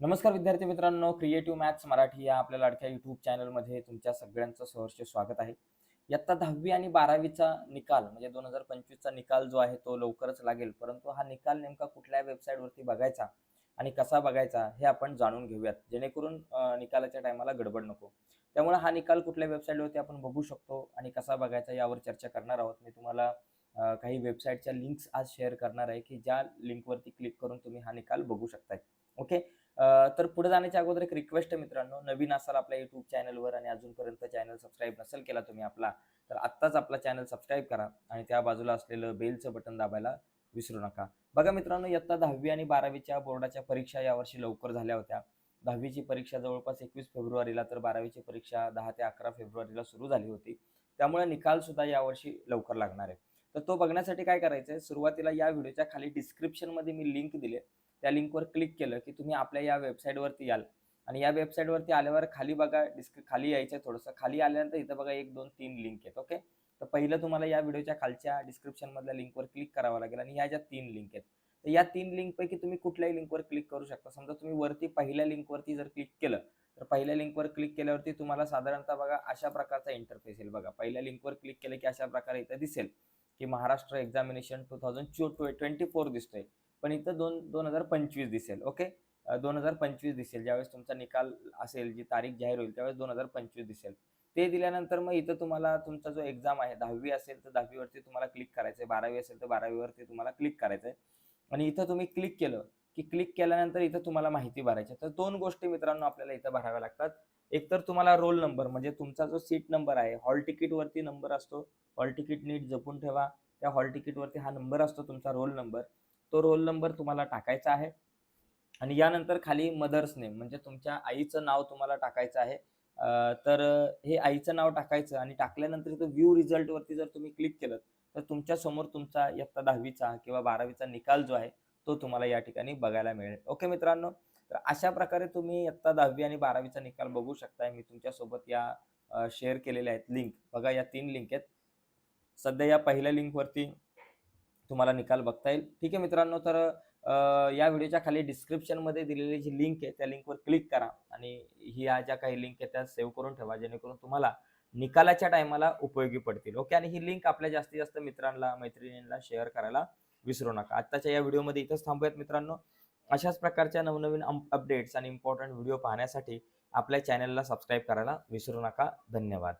नमस्कार विद्यार्थी मित्रांनो क्रिएटिव्ह मॅथ्स मराठी या आपल्या लाडक्या युट्यूब चॅनलमध्ये तुमच्या सगळ्यांचं सहर्ष स्वागत आहे. इयत्ता दहावी आणि बारावीचा निकाल म्हणजे दोन हजार पंचवीसचा निकाल जो आहे तो लवकरच लागेल परंतु हा निकाल नेमका कुठल्या वेबसाईटवरती बघायचा आणि कसा बघायचा हे आपण जाणून घेऊयात. जेणेकरून निकालाच्या टायमाला गडबड नको. त्यामुळे हा निकाल कुठल्या वेबसाईटवरती आपण बघू शकतो आणि कसा बघायचा यावर चर्चा करणार आहोत. मी तुम्हाला काही वेबसाईटच्या लिंक्स आज शेअर करणार आहे की ज्या लिंकवरती क्लिक करून तुम्ही हा निकाल बघू शकताय. ओके? तर पुढे जाण्याच्या अगोदर एक रिक्वेस्ट आहे मित्रांनो नवीन असाल आपल्या युट्यूब चॅनलवर आणि अजूनपर्यंत चॅनल सबस्क्राईब नसेल केला तुम्ही आपला तर आत्ताच आपला चॅनल सबस्क्राईब करा आणि त्या बाजूला असलेलं बेलचं बटन दाबायला विसरू नका. बघा मित्रांनो इयत्ता दहावी आणि बारावीच्या बोर्डाच्या परीक्षा यावर्षी लवकर झाल्या होत्या. दहावीची परीक्षा जवळपास एकवीस फेब्रुवारीला तर बारावीची परीक्षा दहा ते अकरा फेब्रुवारीला सुरू झाली होती. त्यामुळे निकाल सुद्धा यावर्षी लवकर लागणार आहे. तर तो बघण्यासाठी काय करायचं आहे सुरुवातीला या व्हिडिओच्या खाली डिस्क्रिप्शनमध्ये मी लिंक दिले त्या लिंकवर क्लिक केलं की तुम्ही आपल्या या वेबसाईटवरती याल. आणि या वेबसाईटवरती आल्यावर खाली बघा डिस्क खाली यायचं आहे थोडंसं. खाली आल्यानंतर इथं बघा एक दोन तीन लिंक आहेत ओके तर पहिलं तुम्हाला या व्हिडिओच्या खालच्या डिस्क्रिप्शनमधल्या लिंकवर क्लिक करावं लागेल आणि ह्या ज्या तीन लिंक आहेत तर या तीन लिंकपैकी तुम्ही कुठल्याही लिंकवर क्लिक करू शकता. समजा तुम्ही वरती पहिल्या लिंकवरती जर क्लिक केलं तर पहिल्या लिंकवर क्लिक केल्यावरती तुम्हाला साधारणतः बघा अशा प्रकारचा इंटरफेस येईल बघा. पहिल्या लिंकवर क्लिक केलं की अशा प्रकारे इथं दिसेल. की Maharashtra examination two thousand twenty four दिसतोय. पण इथं दोन दोन हजार पंचवीस दिसेल ओके? दोन हजार पंचवीस दिसेल. ज्यावेळेस तुमचा निकाल असेल जी तारीख जाहीर होईल त्यावेळेस दोन हजार पंचवीस दिसेल. ते दिल्यानंतर मग इथं तुम्हाला तुमचा जो एक्झाम आहे दहावी असेल तर दहावीवरती तुम्हाला क्लिक करायचं आहे बारावी असेल तर बारावीवरती तुम्हाला क्लिक करायचं आहे आणि इथं तुम्ही क्लिक केलं की क्लिक केल्यानंतर इथं तुम्हाला माहिती भरायची आहे. तर दोन गोष्टी मित्रांनो आपल्याला इथं भराव्या लागतात. एक तर तुम्हाला रोल नंबर म्हणजे तुमचा जो सीट नंबर आहे हॉल तिकीटवरती नंबर असतो हॉल तिकीट नीट जपून ठेवा त्या हॉल तिकीटवरती हा नंबर असतो तुमचा रोल नंबर तो रोल नंबर तुम्हाला टाकायचा आहे. आणि यानंतर खाली मदर्स नेम म्हणजे तुमच्या आईचं नाव तुम्हाला टाकायचं आहे. तर हे आईचं नाव टाकायचं आणि टाकल्यानंतर इथं व्ह्यू रिझल्टवरती जर तुम्ही क्लिक केलं तर तुमच्यासमोर तुमचा इयत्ता दहावीचा किंवा बारावीचा निकाल जो आहे तो तुम्हाला या ठिकाणी बघायला मिळेल. ओके मित्रांनो तर अशा प्रकारे तुम्ही आत्ता दहावी आणि बारावीचा निकाल बघू शकताय. मी तुमच्यासोबत या शेअर केलेल्या आहेत लिंक बघा या तीन लिंक आहेत. सध्या या पहिल्या लिंकवरती तुम्हाला निकाल बघता येईल. ठीक आहे मित्रांनो तर या व्हिडिओच्या खाली डिस्क्रिप्शनमध्ये दिलेली जी लिंक आहे त्या लिंकवर क्लिक करा आणि ह्या ज्या काही लिंक आहेत त्या सेव्ह करून ठेवा जेणेकरून तुम्हाला निकालाच्या टायमाला उपयोगी पडतील. ओके आणि ही लिंक आपल्या जास्तीत जास्त मित्रांना मैत्रिणींना शेअर करायला विसरू नका. आत्ताच्या या व्हिडिओमध्ये इथंच थांबूयात मित्रांनो. अशाच प्रकारच्या नवनवीन अपडेट्स आणि इम्पॉर्टंट व्हिडिओ पाहण्यासाठी आपल्या चॅनलला सबस्क्राईब करायला विसरू नका. धन्यवाद.